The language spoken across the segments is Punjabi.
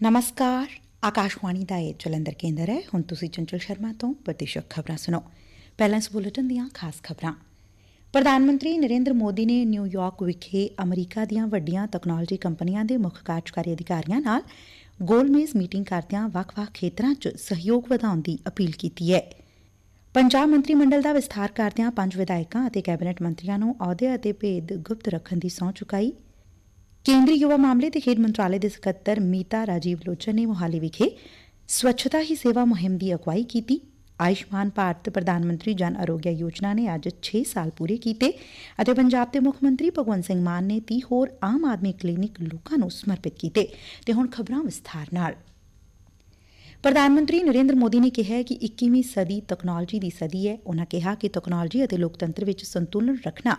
ਨਮਸਕਾਰ ਆਕਾਸ਼ਵਾਣੀ ਦਾ ਇਹ ਜਲੰਧਰ ਕੇਂਦਰ ਹੈ ਹੁਣ ਤੁਸੀਂ ਚੰਚਲ ਸ਼ਰਮਾ ਤੋਂ ਪ੍ਰਤੀਸ਼ਕ ਖਬਰਾਂ ਸੁਣੋ ਪਹਿਲਾਂ ਇਸ ਬੁਲੇਟਿਨ ਦੀਆਂ ਖਾਸ ਖਬਰਾਂ ਪ੍ਰਧਾਨ ਮੰਤਰੀ ਨਰਿੰਦਰ ਮੋਦੀ ਨੇ ਨਿਊਯਾਰਕ ਵਿਖੇ ਅਮਰੀਕਾ ਦੀਆਂ ਵੱਡੀਆਂ ਤਕਨਾਲੋਜੀ ਕੰਪਨੀਆਂ ਦੇ ਮੁੱਖ ਕਾਰਜਕਾਰੀ ਅਧਿਕਾਰੀਆਂ ਨਾਲ ਗੋਲਮੇਜ਼ ਮੀਟਿੰਗ ਕਰਦਿਆਂ ਵੱਖ-ਵੱਖ ਖੇਤਰਾਂ 'ਚ ਸਹਿਯੋਗ ਵਧਾਉਣ ਦੀ ਅਪੀਲ ਕੀਤੀ ਹੈ ਪੰਜਾਬ ਮੰਤਰੀ ਮੰਡਲ ਦਾ ਵਿਸਥਾਰ ਕਰਦਿਆਂ ਪੰਜ ਵਿਧਾਇਕਾਂ ਅਤੇ ਕੈਬਨਿਟ ਮੰਤਰੀਆਂ ਨੂੰ ਅਹੁਦੇ ਅਤੇ ਭੇਦ ਗੁਪਤ ਰੱਖਣ ਦੀ ਸਹੁੰ ਚੁਕਾਈ। ਕੇਂਦਰੀ ਯੁਵਾ ਮਾਮਲੇ ਤੇ ਖੇਡ ਮੰਤਰਾਲੇ ਦੇ ਸਕੱਤਰ ਮੀਤਾ ਰਾਜੀਵ ਲੋਚਨ ਨੇ ਮੋਹਾਲੀ ਵਿਖੇ ਸਵੱਛਤਾ ਹੀ ਸੇਵਾ ਮੁਹਿੰਮ ਦੀ ਅਗਵਾਈ ਕੀਤੀ। ਆਯੁਸ਼ਮਾਨ ਭਾਰਤ ਪ੍ਰਧਾਨ ਮੰਤਰੀ ਜਨ ਆਰੋਗਿਆ ਯੋਜਨਾ ਨੇ ਅੱਜ 6 ਸਾਲ ਪੂਰੇ ਕੀਤੇ ਅਤੇ ਪੰਜਾਬ ਦੇ ਮੁੱਖ ਮੰਤਰੀ ਭਗਵੰਤ ਸਿੰਘ ਮਾਨ ਨੇ 30 ਹੋਰ ਆਮ ਆਦਮੀ ਕਲੀਨਿਕ ਲੋਕਾਂ ਨੂੰ ਸਮਰਪਿਤ ਕੀਤੇ। ਤੇ ਹੁਣ ਖਬਰਾਂ ਵਿਸਥਾਰ ਨਾਲ। ਪ੍ਰਧਾਨ ਮੰਤਰੀ ਨਰੇਂਦਰ ਮੋਦੀ ਨੇ ਕਿਹਾ ਕਿ 21ਵੀਂ ਸਦੀ ਤਕਨਾਲੋਜੀ ਦੀ ਸਦੀ ਹੈ। ਉਨ੍ਹਾਂ ਕਿਹਾ ਕਿ ਤਕਨਾਲੋਜੀ ਅਤੇ ਲੋਕਤੰਤਰ ਵਿੱਚ ਸੰਤੁਲਨ ਰੱਖਣਾ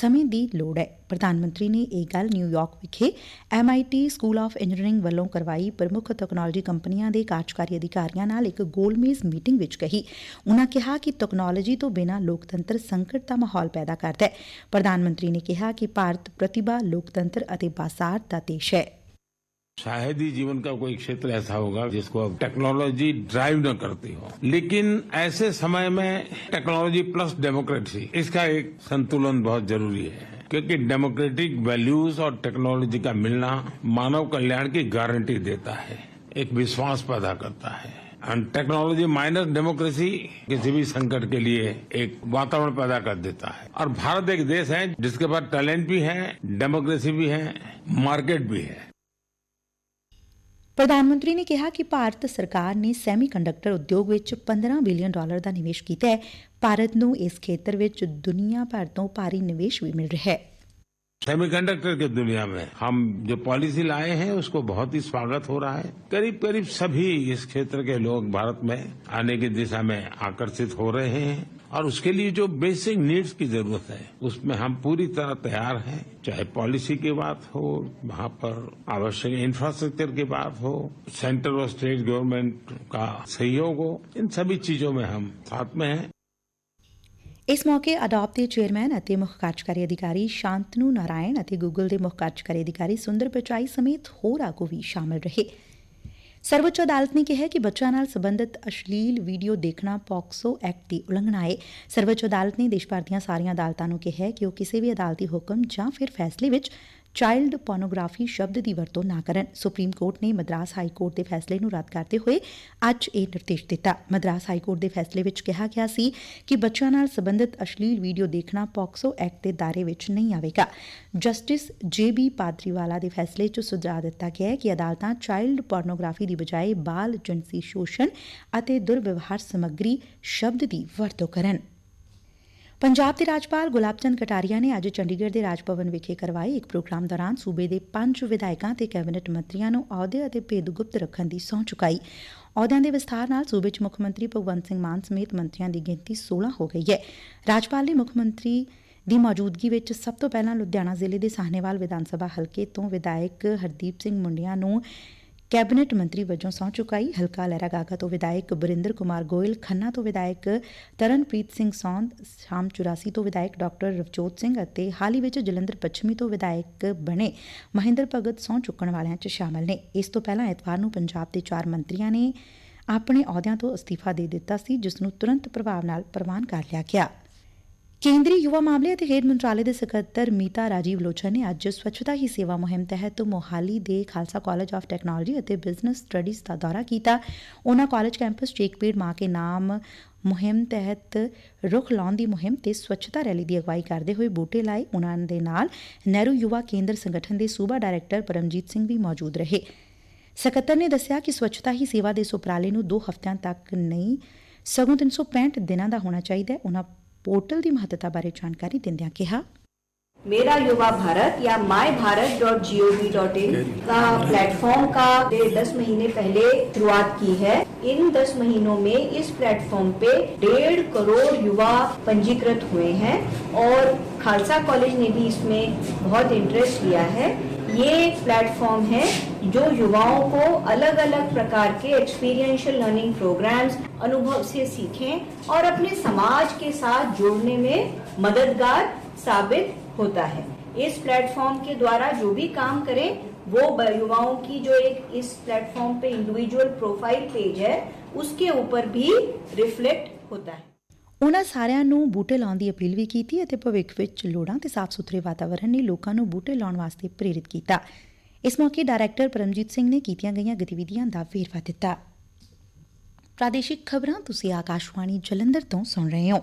ਸਮੇਂ ਦੀ ਲੋੜ ਹੈ। ਪ੍ਰਧਾਨ ਮੰਤਰੀ ਨੇ ਇਹ ਗੱਲ ਨਿਊਯਾਰਕ ਵਿਖੇ MIT ਸਕੂਲ ਆਫ ਇੰਜੀਨੀਅਰਿੰਗ ਵੱਲੋਂ ਕਰਵਾਈ। ਪ੍ਰਮੁੱਖ ਤਕਨਾਲੋਜੀ ਕੰਪਨੀਆਂ ਦੇ ਕਾਰਜਕਾਰੀ ਅਧਿਕਾਰੀਆਂ ਨਾਲ ਇੱਕ ਗੋਲਮੇਜ਼ ਮੀਟਿੰਗ ਵਿੱਚ ਕਹੀ। ਉਨ੍ਹਾਂ ਕਿਹਾ ਕਿ ਤਕਨਾਲੋਜੀ ਤੋਂ ਬਿਨਾਂ ਲੋਕਤੰਤਰ ਸੰਕਟ ਦਾ ਮਾਹੌਲ ਪੈਦਾ ਕਰਦਾ ਹੈ। ਪ੍ਰਧਾਨ ਮੰਤਰੀ ਨੇ ਕਿਹਾ ਕਿ ਭਾਰਤ ਪ੍ਰਤਿਭਾ, ਲੋਕਤੰਤਰ ਅਤੇ ਬਾਜ਼ਾਰ ਦਾ ਦੇਸ਼ ਹੈ। शायद ही जीवन का कोई क्षेत्र ऐसा होगा जिसको अब टेक्नोलॉजी ड्राइव न करती हो। लेकिन ऐसे समय में टेक्नोलॉजी प्लस डेमोक्रेसी इसका एक संतुलन बहुत ज़रूरी है। क्योंकि डेमोक्रेटिक वैल्यूज़ और टेक्नोलॉजी का मिलना मानव कल्याण की गारंटी देता है, एक विश्वास पैदा करता है। एंड टेक्नोलॉजी माइनस डेमोक्रेसी किसी भी संकट के लिए एक वातावरण पैदा कर देता है। और भारत एक देश है जिसके पास टैलेंट भी है डेमोक्रेसी भी है मार्केट भी है। ਪ੍ਰਧਾਨ ਮੰਤਰੀ ਨੇ ਕਿਹਾ ਕਿ ਭਾਰਤ ਸਰਕਾਰ ਨੇ ਸੈਮੀ ਕੰਡਕਟਰ ਉਦਯੋਗ ਵਿੱਚ 15 ਬਿਲੀਅਨ ਡਾਲਰ ਦਾ ਨਿਵੇਸ਼ ਕੀਤਾ ਹੈ ਭਾਰਤ ਨੂੰ ਇਸ ਖੇਤਰ ਵਿੱਚ ਦੁਨੀਆ ਭਰ ਤੋਂ ਭਾਰੀ ਨਿਵੇਸ਼ ਵੀ ਮਿਲ ਰਿਹਾ ਹੈ सेमीकंडक्टर की दुनिया में हम जो पॉलिसी लाए हैं उसको बहुत ही स्वागत हो रहा है करीब करीब सभी इस क्षेत्र के लोग भारत में आने की दिशा में आकर्षित हो रहे हैं और उसके लिए जो बेसिक नीड्स की जरूरत है उसमें हम पूरी तरह तैयार हैं चाहे पॉलिसी की बात हो वहां पर आवश्यक इंफ्रास्ट्रक्चर की बात हो सेंट्रल और स्टेट गवर्नमेंट का सहयोग हो इन सभी चीजों में हम साथ में हैं ਇਸ ਮੌਕੇ ਅਡਾਪ ਦੇ ਚੇਅਰਮੈਨ ਅਤੇ ਮੁੱਖ ਕਾਰਜਕਾਰੀ ਅਧਿਕਾਰੀ ਸ਼ਾਂਤਨੂ ਨਾਰਾਇਣ ਅਤੇ ਗੂਗਲ ਦੇ ਮੁੱਖ ਕਾਰਜਕਾਰੀ ਅਧਿਕਾਰੀ ਸੁੰਦਰ ਪਿਚਾਈ ਸਮੇਤ ਹੋਰ ਆਗੂ ਵੀ ਸ਼ਾਮਲ ਰਹੇ ਸਰਵਉੱਚ ਅਦਾਲਤ ਨੇ ਕਿਹਾ ਕਿ ਬੱਚਿਆਂ ਨਾਲ ਸਬੰਧਤ ਅਸ਼ਲੀਲ ਵੀਡੀਓ ਦੇਖਣਾ, ਪੋਕਸੋ ਐਕਟ ਦੀ ਉਲੰਘਣਾ ਏ। ਸਰਵਉੱਚ ਅਦਾਲਤ ਨੇ ਦੇਸ਼ ਭਰ ਦੀਆਂ ਸਾਰੀਆਂ ਅਦਾਲਤਾਂ ਨੂੰ ਕਿਹੈ ਕਿ ਉਹ ਕਿਸੇ ਵੀ ਅਦਾਲਤੀ ਹੁਕਮ ਜਾਂ ਫਿਰ ਫੈਸਲੇ ਵਿੱਚ ਚਾਈਲਡ ਪੋਰਨੋਗ੍ਰਾਫੀ ਸ਼ਬਦ ਦੀ ਵਰਤੋਂ ਨਾ ਕਰਨ। ਸੁਪਰੀਮ ਕੋਰਟ ਨੇ ਮਦਰਾਸ ਹਾਈ ਕੋਰਟ ਦੇ ਫੈਸਲੇ ਨੂੰ ਰੱਦ ਕਰਦੇ ਹੋਏ ਅੱਜ ਇਹ ਨਿਰਦੇਸ਼ ਦਿੱਤਾ। ਮਦਰਾਸ ਹਾਈ ਕੋਰਟ ਦੇ ਫੈਸਲੇ ਵਿੱਚ ਕਿਹਾ ਗਿਆ ਸੀ ਕਿ ਬੱਚਿਆਂ ਨਾਲ ਸੰਬੰਧਿਤ ਅਸ਼ਲੀਲ ਵੀਡੀਓ ਦੇਖਣਾ ਪੋਕਸੋ ਐਕਟ ਦੇ ਦਾਇਰੇ ਵਿੱਚ ਨਹੀਂ ਆਵੇਗਾ। ਜਸਟਿਸ ਜੇ ਬੀ ਪਾਦਰੀਵਾਲਾ ਦੇ ਫੈਸਲੇ 'ਚ ਸੁਝਾਅ ਦਿੱਤਾ ਗਿਆ ਹੈ ਕਿ ਅਦਾਲਤਾਂ ਚਾਈਲਡ ਪੋਰਨੋਗ੍ਰਾਫੀ ਦੀ ਬਜਾਏ ਬਾਲ ਜਿਨਸੀ ਸ਼ੋਸ਼ਣ ਅਤੇ ਦੁਰਵਿਵਹਾਰ ਸਮੱਗਰੀ ਸ਼ਬਦ ਦੀ ਵਰਤੋਂ ਕਰਨ। ਪੰਜਾਬ ਦੇ ਰਾਜਪਾਲ ਗੁਲਾਬ ਚੰਦ ਕਟਾਰੀਆ ਨੇ ਅੱਜ ਚੰਡੀਗੜ੍ਹ ਦੇ ਰਾਜ ਭਵਨ ਵਿਖੇ ਕਰਵਾਏ ਇੱਕ ਪ੍ਰੋਗਰਾਮ ਦੌਰਾਨ ਸੂਬੇ ਦੇ ਪੰਜ ਵਿਧਾਇਕਾਂ ਤੇ ਕੈਬਨਿਟ ਮੰਤਰੀਆਂ ਨੂੰ ਅਹੁਦੇ ਅਤੇ ਭੇਦ ਗੁਪਤ ਰੱਖਣ ਦੀ ਸਹੁੰ ਚੁਕਾਈ। ਅਹੁਦਿਆਂ ਦੇ ਵਿਸਥਾਰ ਨਾਲ ਸੂਬੇ 'ਚ ਮੁੱਖ ਮੰਤਰੀ ਭਗਵੰਤ ਸਿੰਘ ਮਾਨ ਸਮੇਤ ਮੰਤਰੀਆਂ ਦੀ ਗਿਣਤੀ 16 ਹੋ ਗਈ ਹੈ। ਰਾਜਪਾਲ ਨੇ ਮੁੱਖ ਮੰਤਰੀ ਦੀ ਮੌਜੂਦਗੀ ਵਿੱਚ ਸਭ ਤੋਂ ਪਹਿਲਾਂ ਲੁਧਿਆਣਾ ਜ਼ਿਲ੍ਹੇ ਦੇ ਸਾਹਨੇਵਾਲ ਵਿਧਾਨ ਸਭਾ ਹਲਕੇ ਤੋਂ ਵਿਧਾਇਕ ਹਰਦੀਪ ਸਿੰਘ ਮੁੰਡਿਆਂ ਨੂੰ ਕੈਬਨਿਟ ਮੰਤਰੀ ਵਜੋਂ ਸਹੁੰ ਚੁਕਾਈ, ਹਲਕਾ ਲਹਿਰਾਗਾਗਾ ਤੋਂ ਵਿਧਾਇਕ ਬਰਿੰਦਰ ਕੁਮਾਰ ਗੋਇਲ, ਖੰਨਾ ਤੋਂ ਵਿਧਾਇਕ ਤਰਨਪ੍ਰੀਤ ਸਿੰਘ ਸੌਂਦ, ਸ਼ਾਮ 84 ਤੋਂ ਵਿਧਾਇਕ ਡਾਕਟਰ ਰਵਜੋਤ ਸਿੰਘ ਅਤੇ ਹਾਲ ਹੀ ਵਿੱਚ ਜਲੰਧਰ ਪੱਛਮੀ ਤੋਂ ਵਿਧਾਇਕ ਬਣੇ ਮਹਿੰਦਰ ਭਗਤ ਸਹੁੰ ਚੁੱਕਣ ਵਾਲਿਆਂ 'ਚ ਸ਼ਾਮਲ ਨੇ। ਇਸ ਤੋਂ ਪਹਿਲਾਂ ਐਤਵਾਰ ਨੂੰ ਪੰਜਾਬ ਦੇ ਚਾਰ ਮੰਤਰੀਆਂ ਨੇ ਆਪਣੇ ਅਹੁਦਿਆਂ ਤੋਂ ਅਸਤੀਫਾ ਦੇ ਦਿੱਤਾ ਸੀ, ਜਿਸ ਨੂੰ ਤੁਰੰਤ ਪ੍ਰਭਾਵ ਨਾਲ ਪ੍ਰਵਾਨ ਕਰ ਲਿਆ ਗਿਆ। ਕੇਂਦਰੀ ਯੁਵਾ ਮਾਮਲੇ ਅਤੇ ਖੇਡ ਮੰਤਰਾਲੇ ਦੇ ਸਕੱਤਰ ਮੀਤਾ ਰਾਜੀਵ ਲੋਚਨ ਨੇ ਅੱਜ ਸਵੱਛਤਾ ਹੀ ਸੇਵਾ ਮੁਹਿੰਮ ਤਹਿਤ ਮੋਹਾਲੀ ਦੇ ਖਾਲਸਾ ਕਾਲਜ ਆਫ ਟੈਕਨੋਲੋਜੀ ਅਤੇ ਬਿਜ਼ਨਸ ਸਟੱਡੀਜ਼ ਦਾ ਦੌਰਾ ਕੀਤਾ। ਉਹਨਾਂ ਕਾਲਜ ਕੈਂਪਸ 'ਚ ਇੱਕ ਪੇੜ ਕੇ ਨਾਮ ਮੁਹਿੰਮ ਤਹਿਤ ਰੁੱਖ ਲਾਉਣ ਦੀ ਮੁਹਿੰਮ ਤੇ ਸਵੱਛਤਾ ਰੈਲੀ ਦੀ ਅਗਵਾਈ ਕਰਦੇ ਹੋਏ ਬੂਟੇ ਲਾਏ। ਉਹਨਾਂ ਦੇ ਨਾਲ ਨਹਿਰੂ ਯੁਵਾ ਕੇਂਦਰ ਸੰਗਠਨ ਦੇ ਸੂਬਾ ਡਾਇਰੈਕਟਰ ਪਰਮਜੀਤ ਸਿੰਘ ਵੀ ਮੌਜੂਦ ਰਹੇ। ਸਕੱਤਰ ਨੇ ਦੱਸਿਆ ਕਿ ਸਵੱਛਤਾ ਹੀ ਸੇਵਾ ਦੇ ਸੁਪਰਾਲੇ ਨੂੰ 2 ਹਫ਼ਤਿਆਂ ਤੱਕ ਨਹੀਂ, ਸਗੋਂ 365 ਦਿਨਾਂ ਦਾ ਹੋਣਾ ਚਾਹੀਦਾ ਹੈ। ਉਹਨਾਂ पोर्टल ਦੀ ਮਹੱਤਤਾ ਬਾਰੇ ਜਾਣਕਾਰੀ ਦਿੰਦਿਆਂ ਕਿਹਾ मेरा युवा भारत या my Bharat dot G O V dot in का प्लेटफॉर्म का दस महीने पहले शुरुआत की है इन दस महीनों में इस प्लेटफॉर्म पे डेढ़ करोड़ युवा पंजीकृत हुए हैं और खालसा कॉलेज ने भी इसमें बहुत इंटरेस्ट लिया है ये प्लेटफॉर्म है जो युवाओं को अलग अलग प्रकार के एक्सपीरियंशियल लर्निंग प्रोग्राम्स अनुभव से सीखें और अपने समाज के साथ जोड़ने में मददगार साबित होता है। इस प्लेटफॉर्म के द्वारा जो भी काम करें, वो युवाओं की जो एक इस प्लेटफॉर्म पे इंडिविजुअल प्रोफ़ाइल पेज है, उसके ऊपर भी रिफ्लेक्ट होता है। ਉਨ੍ਹਾਂ ਸਾਰਿਆਂ ਨੂੰ ਬੂਟੇ ਲਾਉਣ ਦੀ ਅਪੀਲ ਵੀ ਕੀਤੀ ਅਤੇ ਭਵਿੱਖ ਵਿੱਚ ਲੋੜਾਂ ਤੇ ਸਾਫ਼ ਸੁਥਰੇ ਵਾਤਾਵਰਣ ਲਈ ਲੋਕਾਂ ਨੂੰ ਬੂਟੇ ਲਾਉਣ ਵਾਸਤੇ ਪ੍ਰੇਰਿਤ ਕੀਤਾ। ਇਸ ਮੌਕੇ ਡਾਇਰੈਕਟਰ ਪਰਮਜੀਤ ਸਿੰਘ ਨੇ ਕੀਤੀਆਂ ਗਈਆਂ ਗਤੀਵਿਧੀਆਂ ਦਾ ਵੇਰਵਾ ਦਿੱਤਾ। ਪ੍ਰਾਦੇਸ਼ਿਕ ਖਬਰਾਂ ਤੁਸੀਂ ਆਕਾਸ਼ਵਾਣੀ ਜਲੰਧਰ ਤੋਂ ਸੁਣ ਰਹੇ ਹੋ।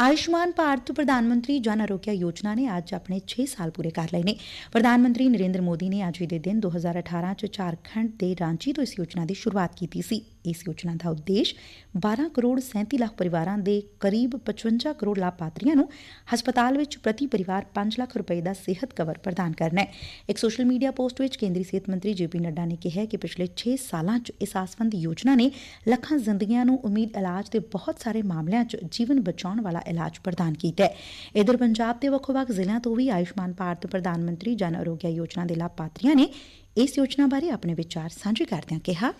ਆਯੁਸ਼ਮਾਨ ਭਾਰਤ ਪ੍ਰਧਾਨ ਮੰਤਰੀ ਜਨ ਆਰੋਗਿਆ ਯੋਜਨਾ ਨੇ ਅੱਜ ਆਪਣੇ 6 ਸਾਲ ਪੂਰੇ ਕਰ ਲਏ ਨੇ। ਪ੍ਰਧਾਨ ਮੰਤਰੀ ਨਰਿੰਦਰ ਮੋਦੀ ਨੇ ਅੱਜ ਹੀ ਦੇ ਦਿਨ 2018 ਚ ਝਾਰਖੰਡ ਦੇ ਰਾਂਚੀ ਤੋਂ ਇਸ ਯੋਜਨਾ ਦੀ ਸ਼ੁਰੂਆਤ ਕੀਤੀ ਸੀ। ਇਸ ਯੋਜਨਾ ਦਾ ਉਦੇਸ਼ 12 ਕਰੋੜ 37 ਲੱਖ ਪਰਿਵਾਰਾਂ ਦੇ ਕਰੀਬ 55 ਕਰੋੜ ਲਾਭਪਾਤਰੀਆਂ ਨੂੰ ਹਸਪਤਾਲ ਵਿੱਚ ਪ੍ਰਤੀ ਪਰਿਵਾਰ 5 ਲੱਖ ਰੁਪਏ ਦਾ ਸਿਹਤ ਕਵਰ ਪ੍ਰਦਾਨ ਕਰਨਾ ਹੈ। ਇੱਕ ਸੋਸ਼ਲ ਮੀਡੀਆ ਪੋਸਟ ਵਿੱਚ ਕੇਂਦਰੀ ਸਿਹਤ ਮੰਤਰੀ ਜੇਪੀ ਨੱਡਾ ਨੇ ਕਿਹਾ ਕਿ ਪਿਛਲੇ 6 ਸਾਲਾਂ 'ਚ ਇਸ ਆਸਵੰਦ ਯੋਜਨਾ ਨੇ ਲੱਖਾਂ ਜ਼ਿੰਦਗੀਆਂ ਨੂੰ ਉਮੀਦ ਇਲਾਜ ਦੇ ਬਹੁਤ ਸਾਰੇ ਮਾਮਲਿਆਂ 'ਚ ਜੀਵਨ ਬਚਾਉਣ ਵਾਲਾ ਇਲਾਜ ਪ੍ਰਦਾਨ ਕੀਤਾ ਹੈ। ਇਧਰ ਪੰਜਾਬ ਦੇ ਵੱਖ-ਵੱਖ ਜ਼ਿਲ੍ਹਿਆਂ ਤੋਂ ਵੀ ਆਯੁਸ਼ਮਾਨ ਭਾਰਤ ਪ੍ਰਧਾਨ ਮੰਤਰੀ ਜਨ ਅਰੋਗਿਆ ਯੋਜਨਾ ਦੇ ਲਾਭਪਾਤਰੀਆਂ ਨੇ ਇਸ ਯੋਜਨਾ ਬਾਰੇ ਆਪਣੇ ਵਿਚਾਰ ਸਾਂਝੇ ਕਰਦਿਆਂ ਕਿਹਾ।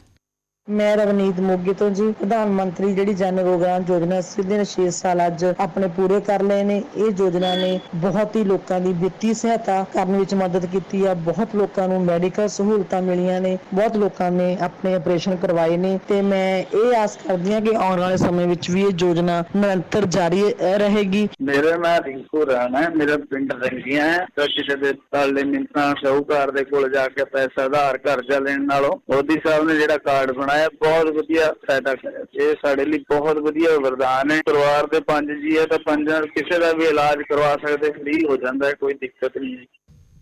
ਮੈਂ ਰਵਨੀਤ ਮੋਗੇ ਤੋਂ ਜੀ, ਪ੍ਰਧਾਨ ਮੰਤਰੀ ਜਿਹੜੀ ਜਨ ਰੋਗਾਂ ਯੋਜਨਾ ਸਿੱਧੇ ਦੇ 6 ਸਾਲ ਅੱਜ ਆਪਣੇ ਪੂਰੇ ਕਰ ਲਏ ਨੇ। ਇਹ ਯੋਜਨਾ ਨੇ ਬਹੁਤ ਹੀ ਲੋਕਾਂ ਦੀ ਵਿੱਤੀ ਸਹਾਇਤਾ ਕਰਨ ਵਿੱਚ ਮਦਦ ਕੀਤੀ ਆ। ਬਹੁਤ ਲੋਕਾਂ ਨੂੰ ਮੈਡੀਕਲ ਸਹੂਲਤਾਂ ਮਿਲੀਆਂ ਨੇ। ਬਹੁਤ ਲੋਕਾਂ ਨੇ ਆਪਣੇ ਆਪਰੇਸ਼ਨ ਕਰਵਾਏ ਨੇ। ਤੇ ਮੈਂ ਇਹ ਆਸ ਕਰਦੀ ਹਾਂ ਕਿ ਆਉਣ ਵਾਲੇ ਸਮੇਂ ਵਿੱਚ ਵੀ ਇਹ ਯੋਜਨਾ ਨਿਰੰਤਰ ਜਾਰੀ ਰਹੇਗੀ। ਮੇਰਾ ਨਾਮ ਰਿੰਕੂ ਰਾਣਾ ਹੈ। ਮੇਰਾ ਪਿੰਡ ਰੰਗੀਆਂ ਹੈ। ਕਿਸੇ ਦੇ ਤਾਲੇ ਮਿੰਤਾਂ ਸ਼ਾਹੂਕਾਰ ਦੇ ਕੋਲ ਜਾ ਕੇ ਪੈਸਾ, ਆਧਾਰ, ਕਰਜ਼ਾ ਲੈਣ ਨਾਲੋਂ ਮੋਦੀ ਸਾਹਿਬ ਨੇ ਜਿਹੜਾ ਕਾਰਡ ਬਣਾ ਬਣਾਇਆ ਬਹੁਤ ਵਧੀਆ ਫਾਇਦਾ ਕਰਿਆ ਇਹ ਸਾਡੇ ਲਈ ਬਹੁਤ ਵਧੀਆ ਵਰਦਾਨ ਹੈ। ਪਰਿਵਾਰ ਦੇ ਪੰਜ ਜੀ ਹੈ ਤਾਂ ਪੰਜਾਂ ਕਿਸੇ ਦਾ ਵੀ ਇਲਾਜ ਕਰਵਾ ਸਕਦੇ ਫ੍ਰੀ ਹੋ ਜਾਂਦਾ ਹੈ, ਕੋਈ ਦਿੱਕਤ ਨਹੀਂ ਹੈ।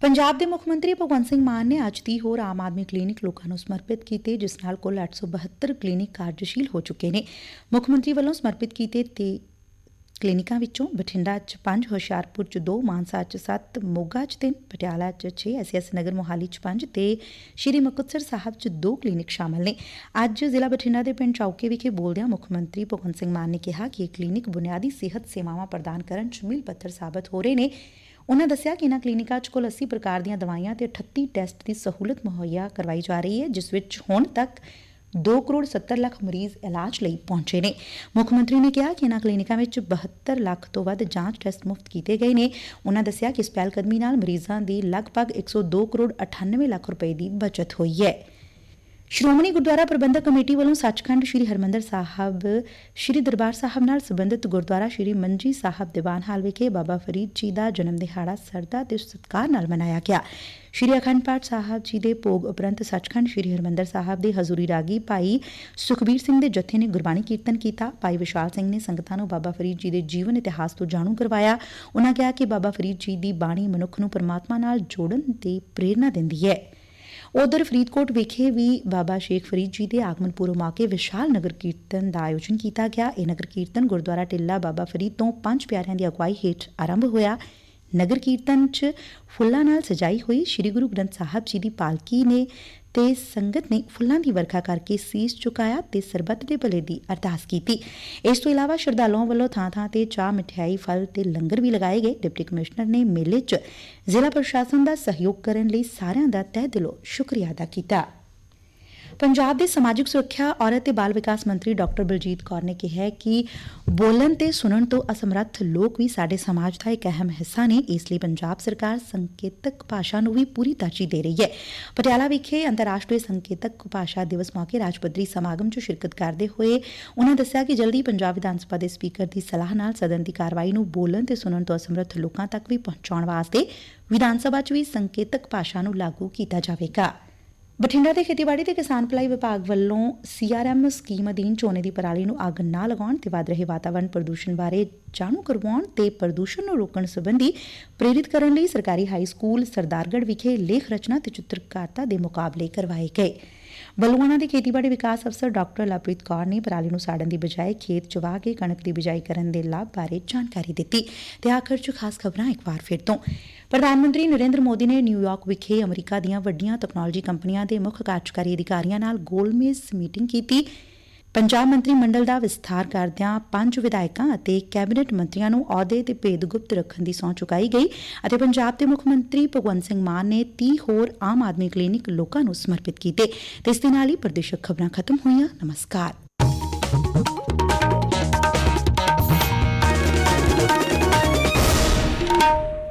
ਪੰਜਾਬ ਦੇ ਮੁੱਖ ਮੰਤਰੀ ਭਗਵੰਤ ਸਿੰਘ ਮਾਨ ਨੇ ਅੱਜ ਦੀ ਹੋਰ ਆਮ ਆਦਮੀ ਕਲੀਨਿਕ ਲੋਕਾਂ ਨੂੰ ਸਮਰਪਿਤ ਕੀਤੇ, ਜਿਸ ਨਾਲ ਕੁੱਲ 872 ਕਲੀਨਿਕ ਕਾਰਜਸ਼ੀਲ ਹੋ ਚੁੱਕੇ ਨੇ। ਮੁੱਖ ਮੰਤਰੀ ਵੱਲੋਂ ਸਮਰਪਿਤ ਕੀਤੇ ਤੇ ਕਲੀਨਿਕਾਂ ਵਿੱਚੋਂ ਬਠਿੰਡਾ 'ਚ 5 ਹੁਸ਼ਿਆਰਪੁਰ 'ਚ 2 ਮਾਨਸਾ 'ਚ 7 ਮੋਗਾ 'ਚ 3 ਪਟਿਆਲਾ 'ਚ 6 ਐਸਐਸ ਨਗਰ ਮੋਹਾਲੀ 'ਚ 5 ਤੇ ਸ਼੍ਰੀ ਮੁਕਤਸਰ ਸਾਹਿਬ 'ਚ 2 ਕਲੀਨਿਕ ਸ਼ਾਮਲ ਨੇ। ਅੱਜ ਜ਼ਿਲ੍ਹਾ ਬਠਿੰਡਾ ਦੇ ਪਿੰਡ ਚੌਕੇ ਵਿਖੇ ਬੋਲਦਿਆਂ ਮੁੱਖ ਮੰਤਰੀ ਭਗਵੰਤ ਸਿੰਘ ਮਾਨ ਨੇ ਕਿਹਾ ਕਿ ਇਹ ਕਲੀਨਿਕ ਬੁਨਿਆਦੀ ਸਿਹਤ ਸੇਵਾਵਾਂ ਪ੍ਰਦਾਨ ਕਰਨ 'ਚ ਮੀਲ ਪੱਥਰ ਸਾਬਤ ਹੋ ਰਹੇ ਨੇ। ਉਨ੍ਹਾਂ ਦੱਸਿਆ ਕਿ ਇਨ੍ਹਾਂ ਕਲੀਨਿਕਾਂ 'ਚ ਕੁੱਲ 80 ਪ੍ਰਕਾਰ ਦੀਆਂ ਦਵਾਈਆਂ ਤੇ 38 ਟੈਸਟ ਦੀ ਸਹੂਲਤ ਮੁਹੱਈਆ ਕਰਵਾਈ ਜਾ ਰਹੀ ਹੈ, ਜਿਸ ਵਿੱਚ ਹੁਣ ਤੱਕ 2 ਕਰੋੜ 70 ਲੱਖ ਮਰੀਜ਼ ਇਲਾਜ ਲਈ ਪਹੁੰਚੇ ਨੇ। ਮੁੱਖ ਮੰਤਰੀ ਨੇ ਕਿਹਾ ਕਿ ਇਨ੍ਹਾਂ ਕਲੀਨਿਕਾਂ ਵਿੱਚ 72 ਲੱਖ ਤੋਂ ਵੱਧ ਜਾਂਚ ਟੈਸਟ ਮੁਫਤ ਕੀਤੇ ਗਏ ਨੇ। ਉਨ੍ਹਾਂ ਦੱਸਿਆ ਕਿ ਇਸ ਪਹਿਲ ਕਦਮੀ ਨਾਲ ਮਰੀਜ਼ਾਂ ਦੀ ਲਗਭਗ 102 ਕਰੋੜ 98 ਲੱਖ ਰੁਪਏ ਦੀ ਬਚਤ ਹੋਈ ਹੈ। ਸ਼੍ਰੋਮਣੀ ਗੁਰਦੁਆਰਾ ਪ੍ਰਬੰਧਕ ਕਮੇਟੀ ਵੱਲੋਂ ਸੱਚਖੰਡ ਸ੍ਰੀ ਹਰਮੰਦਰ ਸਾਹਿਬ, ਸ੍ਰੀ ਦਰਬਾਰ ਸਾਹਿਬ ਨਾਲ ਸੰਬੰਧਿਤ ਗੁਰਦੁਆਰਾ ਸ੍ਰੀ ਮੰਜੀ ਸਾਹਿਬ ਦੀਵਾਨ ਹਾਲ ਵਿਖੇ ਬਾਬਾ ਫਰੀਦ ਜੀ ਦਾ ਜਨਮ ਦਿਹਾੜਾ ਸਰਦਾ ਤੇ ਸਤਿਕਾਰ ਨਾਲ ਮਨਾਇਆ ਗਿਆ। ਸ੍ਰੀ ਅਖੰਡ ਪਾਠ ਸਾਹਿਬ ਜੀ ਦੇ ਭੋਗ ਉਪਰੰਤ ਸੱਚਖੰਡ ਸ੍ਰੀ ਹਰਮੰਦਰ ਸਾਹਿਬ ਦੇ ਹਜ਼ੂਰੀ ਰਾਗੀ ਭਾਈ ਸੁਖਬੀਰ ਸਿੰਘ ਦੇ ਜਥੇ ਨੇ ਗੁਰਬਾਣੀ ਕੀਰਤਨ ਕੀਤਾ। ਭਾਈ ਵਿਸ਼ਾਲ ਸਿੰਘ ਨੇ ਸੰਗਤਾਂ ਨੂੰ ਬਾਬਾ ਫਰੀਦ ਜੀ ਦੇ ਜੀਵਨ ਇਤਿਹਾਸ ਤੋਂ ਜਾਣੂ ਕਰਵਾਇਆ। ਉਹਨਾਂ ਕਿਹਾ ਕਿ ਬਾਬਾ ਫਰੀਦ ਜੀ ਦੀ ਬਾਣੀ ਮਨੁੱਖ ਨੂੰ ਪਰਮਾਤਮਾ ਨਾਲ ਜੋੜਨ ਦੀ ਪ੍ਰੇਰਣਾ ਦਿੰਦੀ ਹੈ। ਉਧਰ ਫਰੀਦਕੋਟ ਵਿਖੇ ਵੀ ਬਾਬਾ ਸ਼ੇਖ ਫਰੀਦ ਜੀ ਦੇ ਆਗਮਨ ਪੁਰਬ ਮੌਕੇ ਵਿਸ਼ਾਲ ਨਗਰ ਕੀਰਤਨ ਦਾ ਆਯੋਜਨ ਕੀਤਾ ਗਿਆ। ਇਹ ਨਗਰ ਕੀਰਤਨ ਗੁਰਦੁਆਰਾ ਟਿੱਲਾ ਬਾਬਾ ਫਰੀਦ ਤੋਂ ਪੰਜ ਪਿਆਰਿਆਂ ਦੀ ਅਗਵਾਈ ਹੇਠ ਆਰੰਭ ਹੋਇਆ। ਨਗਰ ਕੀਰਤਨ 'ਚ ਫੁੱਲਾਂ ਨਾਲ ਸਜਾਈ ਹੋਈ ਸ੍ਰੀ ਗੁਰੂ ਗ੍ਰੰਥ ਸਾਹਿਬ ਜੀ ਦੀ ਪਾਲਕੀ ਨੇ ਤੇ ਸੰਗਤ ਨੇ ਫੁੱਲਾਂ ਦੀ ਵਰਖਾ ਕਰਕੇ ਸੀਸ ਝੁਕਾਇਆ ਤੇ ਸਰਬੱਤ ਦੇ ਭਲੇ ਦੀ ਅਰਦਾਸ ਕੀਤੀ। ਇਸ ਤੋਂ ਇਲਾਵਾ ਸ਼ਰਧਾਲੂਆਂ ਵੱਲੋਂ ਥਾਂ-ਥਾਂ ਤੇ ਚਾਹ, ਮਠਿਆਈ, ਫਲ ਤੇ ਲੰਗਰ ਵੀ ਲਗਾਏ ਗਏ। ਡਿਪਟੀ ਕਮਿਸ਼ਨਰ ਨੇ ਮੇਲੇ 'ਚ ਜ਼ਿਲ੍ਹਾ ਪ੍ਰਸ਼ਾਸਨ ਦਾ ਸਹਿਯੋਗ ਕਰਨ ਲਈ ਸਾਰਿਆਂ ਦਾ ਤਹਿ ਦਿਲੋਂ ਸ਼ੁਕਰੀਆ ਅਦਾ ਕੀਤਾ। ਪੰਜਾਬ ਦੇ ਸਮਾਜਿਕ ਸੁਰੱਖਿਆ, ਔਰਤ ਤੇ ਬਾਲ ਵਿਕਾਸ ਮੰਤਰੀ ਡਾਕਟਰ ਬਲਜੀਤ ਕੌਰ ਨੇ ਕਿਹਾ ਕਿ ਬੋਲਣ ਤੇ ਸੁਣਨ ਤੋਂ ਅਸਮਰੱਥ ਲੋਕ ਵੀ ਸਾਡੇ ਸਮਾਜ ਦਾ ਇੱਕ ਅਹਿਮ ਹਿੱਸਾ ਨੇ। ਇਸ ਲਈ ਪੰਜਾਬ ਸਰਕਾਰ ਸੰਕੇਤਕ ਭਾਸ਼ਾ ਨੂੰ ਵੀ ਪੂਰੀ ਤਰਜੀਹ ਦੇ ਰਹੀ ਹੈ। ਪਟਿਆਲਾ ਵਿਖੇ ਅੰਤਰਰਾਸ਼ਟਰੀ ਸੰਕੇਤਕ ਭਾਸ਼ਾ ਦਿਵਸ ਮੌਕੇ ਰਾਜ ਪੱਧਰੀ ਸਮਾਗਮ 'ਚ ਸ਼ਿਰਕਤ ਕਰਦੇ ਹੋਏ ਉਨ੍ਹਾਂ ਦੱਸਿਆ ਕਿ ਜਲਦੀ ਪੰਜਾਬ ਵਿਧਾਨ ਸਭਾ ਦੇ ਸਪੀਕਰ ਦੀ ਸਲਾਹ ਨਾਲ ਸਦਨ ਦੀ ਕਾਰਵਾਈ ਨੂੰ ਬੋਲਣ ਤੇ ਸੁਣਨ ਤੋਂ ਅਸਮਰੱਥ ਲੋਕਾਂ ਤੱਕ ਵੀ ਪਹੁੰਚਾਉਣ ਵਾਸਤੇ ਵਿਧਾਨ ਸਭਾ 'ਚ ਵੀ ਸੰਕੇਤਕ ਭਾਸ਼ਾ ਨੂੰ ਲਾਗੂ ਕੀਤਾ ਜਾਵੇਗਾ। ਬਠਿੰਡਾ ਦੇ ਖੇਤੀਬਾੜੀ ਤੇ ਕਿਸਾਨ ਭਲਾਈ ਵਿਭਾਗ ਵੱਲੋਂ ਸੀਆਰਐਮ ਸਕੀਮ ਅਧੀਨ ਝੋਨੇ ਦੀ ਪਰਾਲੀ ਨੂੰ ਅੱਗ ਨਾ ਲਗਾਉਣ ਤੇ ਵੱਧ ਰਹੇ ਵਾਤਾਵਰਣ ਪ੍ਰਦੂਸ਼ਣ ਬਾਰੇ ਜਾਣੂ ਕਰਵਾਉਣ ਤੇ ਪ੍ਰਦੂਸ਼ਣ ਨੂੰ ਰੋਕਣ ਸੰਬੰਧੀ ਪ੍ਰੇਰਿਤ ਕਰਨ ਲਈ ਸਰਕਾਰੀ ਹਾਈ ਸਕੂਲ ਸਰਦਾਰਗੜ੍ਹ ਵਿਖੇ ਲੇਖ ਰਚਨਾ ਤੇ ਚਿੱਤਰਕਾਰਤਾ ਦੇ ਮੁਕਾਬਲੇ ਕਰਵਾਏ ਗਏ। ਬਲੂਆਣਾ ਦੇ ਖੇਤੀਬਾੜੀ ਵਿਕਾਸ ਅਫਸਰ ਡਾਕਟਰ ਲਵਪ੍ਰੀਤ ਕੌਰ ਨੇ ਪਰਾਲੀ ਨੂੰ ਸਾੜਨ ਦੀ ਬਜਾਏ ਖੇਤ ਚਵਾ ਕੇ ਕਣਕ ਦੀ ਬਿਜਾਈ ਕਰਨ ਦੇ ਲਾਭ ਬਾਰੇ ਜਾਣਕਾਰੀ ਦਿੱਤੀ ਤੇ ਆਖਰ ਚ ਖਾਸ ਖਬਰਾਂ ਇੱਕ ਵਾਰ ਫਿਰ ਤੋਂ। ਪ੍ਰਧਾਨ ਮੰਤਰੀ ਨਰਿੰਦਰ ਮੋਦੀ ਨੇ ਨਿਊਯਾਰਕ ਵਿਖੇ ਅਮਰੀਕਾ ਦੀਆਂ ਵੱਡੀਆਂ ਤਕਨਾਲੋਜੀ ਕੰਪਨੀਆਂ ਦੇ ਮੁੱਖ ਕਾਰਜਕਾਰੀ ਅਧਿਕਾਰੀਆਂ ਨਾਲ ਗੋਲਮੇਜ਼ ਮੀਟਿੰਗ ਕੀਤੀ। ਪੰਜਾਬ ਮੰਤਰੀ ਮੰਡਲ ਦਾ ਵਿਸਥਾਰ ਕਰਦਿਆਂ ਪੰਜ ਵਿਧਾਇਕਾਂ ਅਤੇ ਕੈਬਨਿਟ ਮੰਤਰੀਆਂ ਨੂੰ ਅਹੁਦੇ ਤੇ ਭੇਦ ਗੁਪਤ ਰੱਖਣ ਦੀ ਸਹੁੰ ਚੁਕਾਈ ਗਈ ਅਤੇ ਪੰਜਾਬ ਦੇ ਮੁੱਖ ਮੰਤਰੀ ਭਗਵੰਤ ਸਿੰਘ ਮਾਨ ਨੇ 30 ਹੋਰ ਆਮ ਆਦਮੀ ਕਲੀਨਿਕ ਲੋਕਾਂ ਨੂੰ ਸਮਰਪਿਤ ਕੀਤੇ ਤੇ ਇਸ ਦੇ ਨਾਲ ਹੀ ਪ੍ਰਦੇਸ਼ਕ ਖਬਰਾਂ ਖਤਮ ਹੋਈਆਂ। ਨਮਸਕਾਰ।